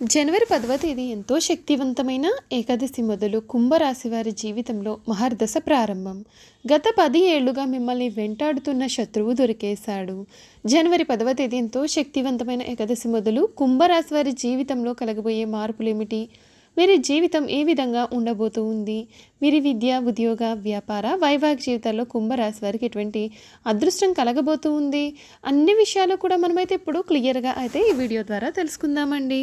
జనవరి పదవ తేదీ ఎంతో శక్తివంతమైన ఏకాదశి మొదలు కుంభరాశి వారి జీవితంలో మహర్దశ ప్రారంభం. గత పది ఏళ్ళుగా మిమ్మల్ని వెంటాడుతున్న శత్రువు దొరికేశాడు. జనవరి పదవ తేదీ ఎంతో శక్తివంతమైన ఏకాదశి మొదలు కుంభరాశి వారి జీవితంలో కలగబోయే మార్పులేమిటి? వీరి జీవితం ఏ విధంగా ఉండబోతూ ఉంది? వీరి విద్య ఉద్యోగ వ్యాపార వైవాహిక జీవితాల్లో కుంభరాశి వారికి ఎటువంటి అదృష్టం కలగబోతూ ఉంది? అన్ని విషయాలు కూడా మనమైతే ఇప్పుడు క్లియర్గా అయితే ఈ వీడియో ద్వారా తెలుసుకుందామండి.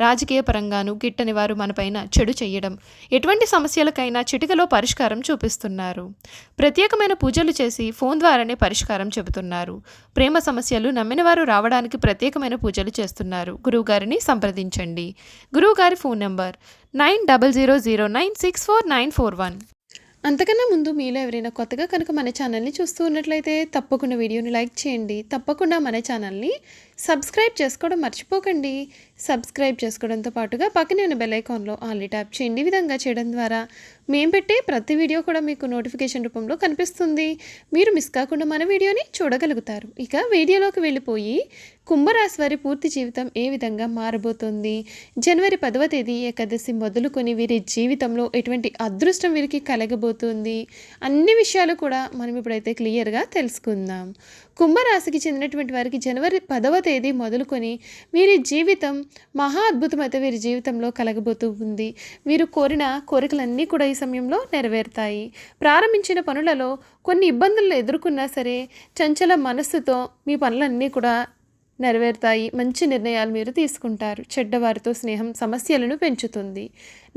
రాజకీయ పరంగాను గిట్టని వారు మనపైన చెడు చేయడం ఎటువంటి సమస్యలకైనా చిటికలో పరిష్కారం చూపిస్తున్నారు. ప్రత్యేకమైన పూజలు చేసి ఫోన్ ద్వారానే పరిష్కారం చెబుతున్నారు. ప్రేమ సమస్యలు నమ్మిన వారు రావడానికి ప్రత్యేకమైన పూజలు చేస్తున్నారు. గురువుగారిని సంప్రదించండి. గురువుగారి phone number nine double zero zero nine six four nine four one. అంతకన్నా ముందు మీలో ఎవరైనా కొత్తగా కనుక మన ఛానల్ని చూస్తూ ఉన్నట్లయితే తప్పకుండా వీడియోని లైక్ చేయండి. తప్పకుండా మన ఛానల్ని సబ్స్క్రైబ్ చేసుకోవడం మర్చిపోకండి. సబ్స్క్రైబ్ చేసుకోవడంతో పాటుగా పక్కనే ఉన్న బెల్ ఐకాన్లో ఆల్రెడీ ట్యాప్ చేయండి. విధంగా చేయడం ద్వారా మేము పెట్టే ప్రతి వీడియో కూడా మీకు నోటిఫికేషన్ రూపంలో కనిపిస్తుంది. మీరు మిస్ కాకుండా మన వీడియోని చూడగలుగుతారు. ఇక వీడియోలోకి వెళ్ళిపోయి కుంభరాశి వారి పూర్తి జీవితం ఏ విధంగా మారబోతుంది? జనవరి పదవ తేదీ ఏకాదశి మొదలుకొని వీరి జీవితంలో ఎటువంటి అదృష్టం వీరికి కలగబోతుంది? అన్ని విషయాలు కూడా మనం ఇప్పుడైతే క్లియర్గా తెలుసుకుందాం. కుంభరాశికి చెందినటువంటి వారికి జనవరి పదవ తేదీ మొదలుకొని వీరి జీవితం మహా అద్భుతమైతే వీరి జీవితంలో కలగబోతూ ఉంది. వీరు కోరిన కోరికలన్నీ కూడా ఈ సమయంలో నెరవేరుతాయి. ప్రారంభించిన పనులలో కొన్ని ఇబ్బందులను ఎదుర్కొన్నా సరే చంచల మనస్సుతో మీ పనులన్నీ కూడా నెరవేరుతాయి. మంచి నిర్ణయాలు మీరు తీసుకుంటారు. చెడ్డవారితో స్నేహం సమస్యలను పెంచుతుంది.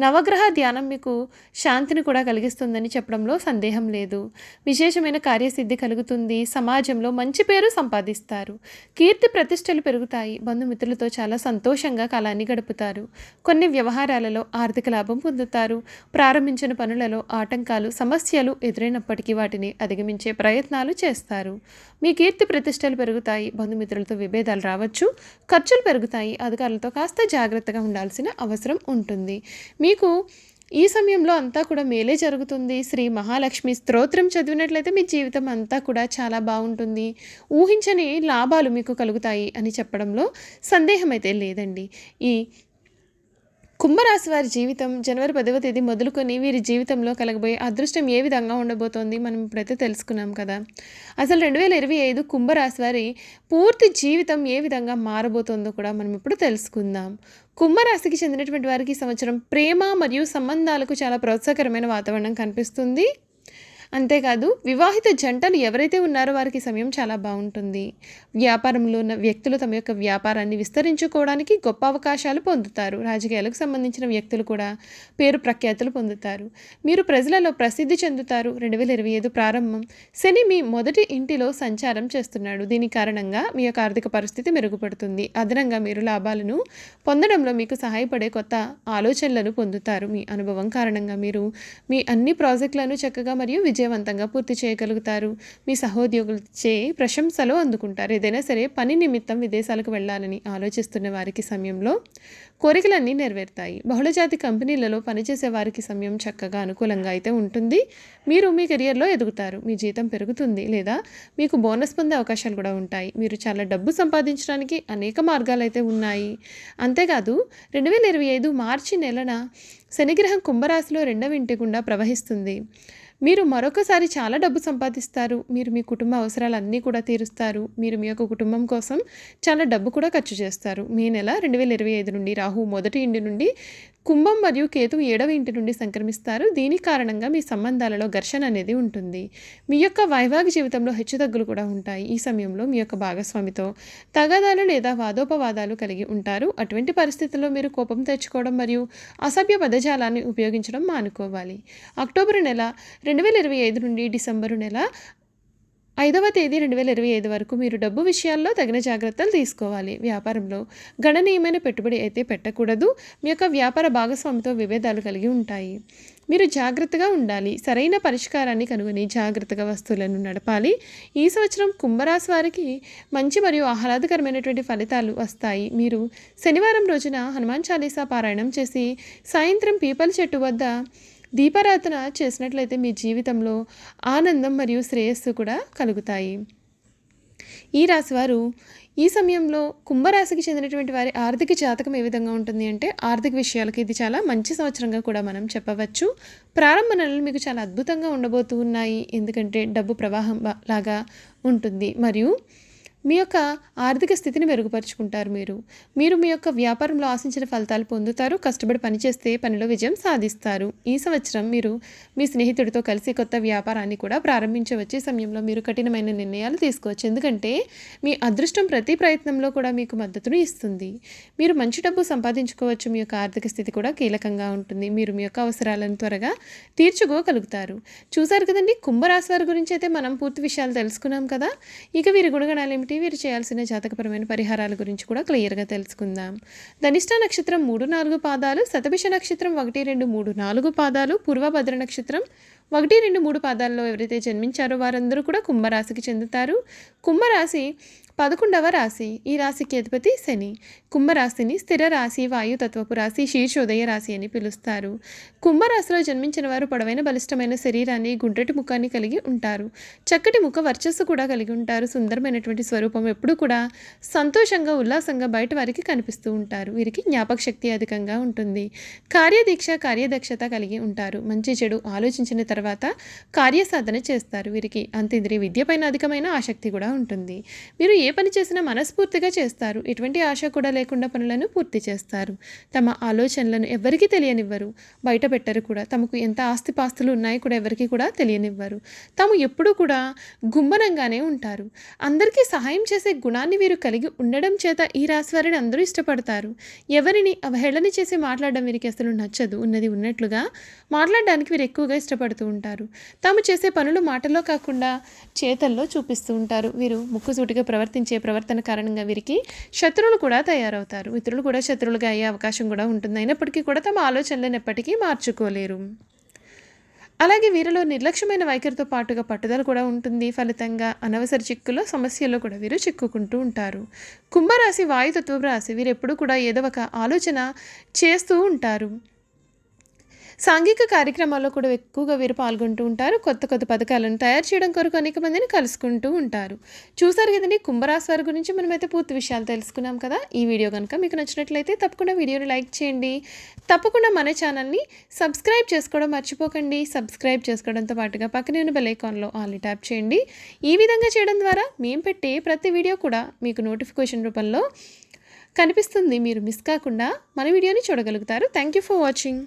నవగ్రహ ధ్యానం మీకు శాంతిని కూడా కలిగిస్తుందని చెప్పడంలో సందేహం లేదు. విశేషమైన కార్యసిద్ధి కలుగుతుంది. సమాజంలో మంచి పేరు సంపాదిస్తారు. కీర్తి ప్రతిష్టలు పెరుగుతాయి. బంధుమిత్రులతో చాలా సంతోషంగా కాలాన్ని గడుపుతారు. కొన్ని వ్యవహారాలలో ఆర్థిక లాభం పొందుతారు. ప్రారంభించిన పనులలో ఆటంకాలు సమస్యలు ఎదురైనప్పటికీ వాటిని అధిగమించే ప్రయత్నాలు చేస్తారు. మీ కీర్తి ప్రతిష్టలు పెరుగుతాయి. బంధుమిత్రులతో విభేదాలు రావచ్చు. ఖర్చులు పెరుగుతాయి. అధికారులతో కాస్త జాగ్రత్తగా ఉండాల్సిన అవసరం ఉంటుంది. మీ మీకు ఈ సమయంలో అంతా కూడా మేలే జరుగుతుంది. శ్రీ మహాలక్ష్మి స్తోత్రం చదివినట్లయితే మీ జీవితం అంతా కూడా చాలా బాగుంటుంది. ఊహించని లాభాలు మీకు కలుగుతాయి అని చెప్పడంలో సందేహం అయితే లేదండి. ఈ కుంభరాశి వారి జీవితం జనవరి పదవ తేదీ మొదలుకొని వీరి జీవితంలో కలగబోయే అదృష్టం ఏ విధంగా ఉండబోతోంది మనం ఇప్పుడైతే తెలుసుకున్నాం కదా. అసలు రెండు వేల ఇరవై ఐదు కుంభరాశి వారి పూర్తి జీవితం ఏ విధంగా మారబోతోందో కూడా మనం ఇప్పుడు తెలుసుకుందాం. కుంభరాశికి చెందినటువంటి వారికి ఈ సంవత్సరం ప్రేమ మరియు సంబంధాలకు చాలా ప్రోత్సాహకరమైన వాతావరణం కనిపిస్తుంది. అంతేకాదు వివాహిత జంటలు ఎవరైతే ఉన్నారో వారికి సమయం చాలా బాగుంటుంది. వ్యాపారంలో ఉన్న వ్యక్తులు తమ యొక్క వ్యాపారాన్ని విస్తరించుకోవడానికి గొప్ప అవకాశాలు పొందుతారు. రాజకీయాలకు సంబంధించిన వ్యక్తులు కూడా పేరు ప్రఖ్యాతులు పొందుతారు. మీరు ప్రజలలో ప్రసిద్ధి చెందుతారు. రెండు వేల ఇరవై ఐదు ప్రారంభం శని మీ మొదటి ఇంటిలో సంచారం చేస్తున్నాడు. దీని కారణంగా మీ యొక్క ఆర్థిక పరిస్థితి మెరుగుపడుతుంది. అదనంగా మీరు లాభాలను పొందడంలో మీకు సహాయపడే కొత్త ఆలోచనలను పొందుతారు. మీ అనుభవం కారణంగా మీరు మీ అన్ని ప్రాజెక్టులను చక్కగా మరియు విజయవంతంగా పూర్తి చేయగలుగుతారు. మీ సహోద్యోగులచే ప్రశంసలు అందుకుంటారు. ఏదైనా సరే పని నిమిత్తం విదేశాలకు వెళ్ళాలని ఆలోచిస్తున్న వారికి సమయంలో కోరికలన్నీ నెరవేరుతాయి. బహుళజాతి కంపెనీలలో పనిచేసే వారికి సమయం చక్కగా అనుకూలంగా అయితే ఉంటుంది. మీరు మీ కెరియర్లో ఎదుగుతారు. మీ జీతం పెరుగుతుంది లేదా మీకు బోనస్ పొందే అవకాశాలు కూడా ఉంటాయి. మీరు చాలా డబ్బు సంపాదించడానికి అనేక మార్గాలు అయితే ఉన్నాయి. అంతేకాదు రెండు వేల ఇరవై ఐదు మార్చి నెలన శనిగ్రహం కుంభరాశిలో రెండవ ఇంటి గుండా ప్రవహిస్తుంది. మీరు మరొకసారి చాలా డబ్బు సంపాదిస్తారు. మీరు మీ కుటుంబ అవసరాలన్నీ కూడా తీరుస్తారు. మీరు మీ యొక్క కుటుంబం కోసం చాలా డబ్బు కూడా ఖర్చు చేస్తారు. మే నెల రెండు వేల ఇరవై ఐదు నుండి రాహు మొదటి ఇంటి నుండి కుంభం మరియు కేతు ఏడవ ఇంటి నుండి సంక్రమిస్తారు. దీని కారణంగా మీ సంబంధాలలో ఘర్షణ అనేది ఉంటుంది. మీ యొక్క వైవాహిక జీవితంలో హెచ్చుతగ్గులు కూడా ఉంటాయి. ఈ సమయంలో మీ యొక్క భాగస్వామితో తగాదాలు లేదా వాదోపవాదాలు కలిగి ఉంటారు. అటువంటి పరిస్థితుల్లో మీరు కోపం తెచ్చుకోవడం మరియు అసభ్య పదజాలాన్ని ఉపయోగించడం మానుకోవాలి. అక్టోబర్ నెల రెండు వేల ఇరవై ఐదు నుండి డిసెంబరు నెల ఐదవ తేదీ రెండు వేల ఇరవై ఐదు వరకు మీరు డబ్బు విషయాల్లో తగిన జాగ్రత్తలు తీసుకోవాలి. వ్యాపారంలో గణనీయమైన పెట్టుబడి అయితే పెట్టకూడదు. మీ యొక్క వ్యాపార భాగస్వామితో విభేదాలు కలిగి ఉంటాయి. మీరు జాగ్రత్తగా ఉండాలి. సరైన పరిష్కారాన్ని కనుగొని జాగ్రత్తగా వస్తువులను నడపాలి. ఈ సంవత్సరం కుంభరాశి వారికి మంచి మరియు ఆహ్లాదకరమైనటువంటి ఫలితాలు వస్తాయి. మీరు శనివారం రోజున హనుమాన్ చాలీసా పారాయణం చేసి సాయంత్రం పీపల్ చెట్టు వద్ద దీపారాధన చేసినట్లయితే మీ జీవితంలో ఆనందం మరియు శ్రేయస్సు కూడా కలుగుతాయి. ఈ రాశివారు ఈ సమయంలో కుంభరాశికి చెందినటువంటి వారి ఆర్థిక జాతకం ఏ విధంగా ఉంటుంది అంటే ఆర్థిక విషయాలకి ఇది చాలా మంచి సంవత్సరంగా కూడా మనం చెప్పవచ్చు. ప్రారంభ నెలలు మీకు చాలా అద్భుతంగా ఉండబోతూ ఉన్నాయి. ఎందుకంటే డబ్బు ప్రవాహం లాగా ఉంటుంది. మరియు మీ యొక్క ఆర్థిక స్థితిని మెరుగుపరుచుకుంటారు మీరు. మీరు మీ యొక్క వ్యాపారంలో ఆశించిన ఫలితాలు పొందుతారు కష్టపడి పనిచేస్తే పనిలో విజయం సాధిస్తారు. ఈ సంవత్సరం మీరు మీ స్నేహితుడితో కలిసి కొత్త వ్యాపారాన్ని కూడా ప్రారంభించవచ్చు. ఈ సమయంలో మీరు కఠినమైన నిర్ణయాలు తీసుకోవచ్చు. ఎందుకంటే మీ అదృష్టం ప్రతి ప్రయత్నంలో కూడా మీకు మద్దతును ఇస్తుంది. మీరు మంచి డబ్బు సంపాదించుకోవచ్చు మీ యొక్క ఆర్థిక స్థితి కూడా కీలకంగా ఉంటుంది. మీరు మీ యొక్క అవసరాలను త్వరగా తీర్చుకోగలుగుతారు. చూసారు కదండి కుంభరాశి వారి గురించి అయితే మనం పూర్తి విషయాలు తెలుసుకున్నాం కదా. ఇక వీరి గుణగణాలు ఏమిటి వీరు చేయాల్సిన జాతకపరమైన పరిహారాల గురించి కూడా క్లియర్గా తెలుసుకుందాం. ధనిష్ట నక్షత్రం మూడు నాలుగు పాదాలు శతభిష నక్షత్రం ఒకటి రెండు మూడు నాలుగు పాదాలు పూర్వభద్ర నక్షత్రం ఒకటి రెండు మూడు పాదాల్లో ఎవరైతే జన్మించారో వారందరూ కూడా కుంభరాశికి చెందుతారు. కుంభరాశి పదకొండవ రాశి. ఈ రాశికి అధిపతి శని. కుంభరాశిని స్థిర రాశి వాయుతత్వపు రాశి శీర్షోదయ రాశి అని పిలుస్తారు. కుంభరాశిలో జన్మించిన వారు పొడవైన బలిష్టమైన శరీరాన్ని గుండ్రటి ముఖాన్ని కలిగి ఉంటారు. చక్కటి ముఖ వర్చస్సు కూడా కలిగి ఉంటారు. సుందరమైనటువంటి స్వరూపం ఎప్పుడూ కూడా సంతోషంగా ఉల్లాసంగా బయట వారికి కనిపిస్తూ ఉంటారు. వీరికి జ్ఞాపక శక్తి అధికంగా ఉంటుంది. కార్యదీక్ష కార్యదక్షత కలిగి ఉంటారు. మంచి చెడు ఆలోచించిన తర్వాత కార్యసాధన చేస్తారు. వీరికి అంతేంద్రియ విద్యపైన అధికమైన ఆసక్తి కూడా ఉంటుంది. మీరు ఏ పని చేసినా మనస్ఫూర్తిగా చేస్తారు. ఎటువంటి ఆశ కూడా లేకుండా పనులను పూర్తి చేస్తారు. తమ ఆలోచనలను ఎవరికీ తెలియనివ్వరు. బయట పెట్టరు కూడా. తమకు ఎంత ఆస్తిపాస్తులు ఉన్నాయి కూడా ఎవరికి కూడా తెలియనివ్వరు. తాము ఎప్పుడూ కూడా గుమ్మనంగానే ఉంటారు. అందరికీ సహాయం చేసే గుణాన్ని వీరు కలిగి ఉండడం చేత ఈ రాశి వారిని అందరూ ఇష్టపడతారు. ఎవరిని అవహేళన చేసి మాట్లాడడం వీరికి అసలు నచ్చదు. ఉన్నది ఉన్నట్లుగా మాట్లాడడానికి వీరు ఎక్కువగా ఇష్టపడుతూ ఉంటారు. తాము చేసే పనులు మాటల్లో కాకుండా చేతల్లో చూపిస్తూ ఉంటారు. వీరు ముక్కుసూటిగా ప్రవర్తించే ప్రవర్తన కారణంగా వీరికి శత్రువులు కూడా తయారవుతారు. ఇతరులు కూడా శత్రువులుగా అయ్యే అవకాశం కూడా ఉంటుంది. అయినప్పటికీ కూడా తమ ఆలోచనలను ఎప్పటికీ మార్చుకోలేరు. అలాగే వీరిలో నిర్లక్ష్యమైన వైఖరితో పాటుగా పట్టుదల కూడా ఉంటుంది. ఫలితంగా అనవసర చిక్కులో సమస్యల్లో కూడా వీరు చిక్కుకుంటూ ఉంటారు. కుంభరాశి వాయుతత్వ రాశి వీరు ఎప్పుడూ కూడా ఏదో ఒక ఆలోచన చేస్తూ ఉంటారు. సాంఘిక కార్యక్రమాల్లో కూడా ఎక్కువగా వీరు పాల్గొంటూ ఉంటారు. కొత్త కొత్త పథకాలను తయారు చేయడం కొరకు అనేక మందిని కలుసుకుంటూ ఉంటారు. చూసారు కదండి కుంభరాశి వారి గురించి మనమైతే పూర్తి విషయాలు తెలుసుకున్నాం కదా. ఈ వీడియో కనుక మీకు నచ్చినట్లయితే తప్పకుండా వీడియోని లైక్ చేయండి. తప్పకుండా మన ఛానల్ని సబ్స్క్రైబ్ చేసుకోవడం మర్చిపోకండి. సబ్స్క్రైబ్ చేసుకోవడంతో పాటుగా పక్కనే ఉన్న బెలైకాన్లో ఆల్ని ట్యాప్ చేయండి. ఈ విధంగా చేయడం ద్వారా మేము పెట్టే ప్రతి వీడియో కూడా మీకు నోటిఫికేషన్ రూపంలో కనిపిస్తుంది. మీరు మిస్ కాకుండా మన వీడియోని చూడగలుగుతారు. Thank you for watching.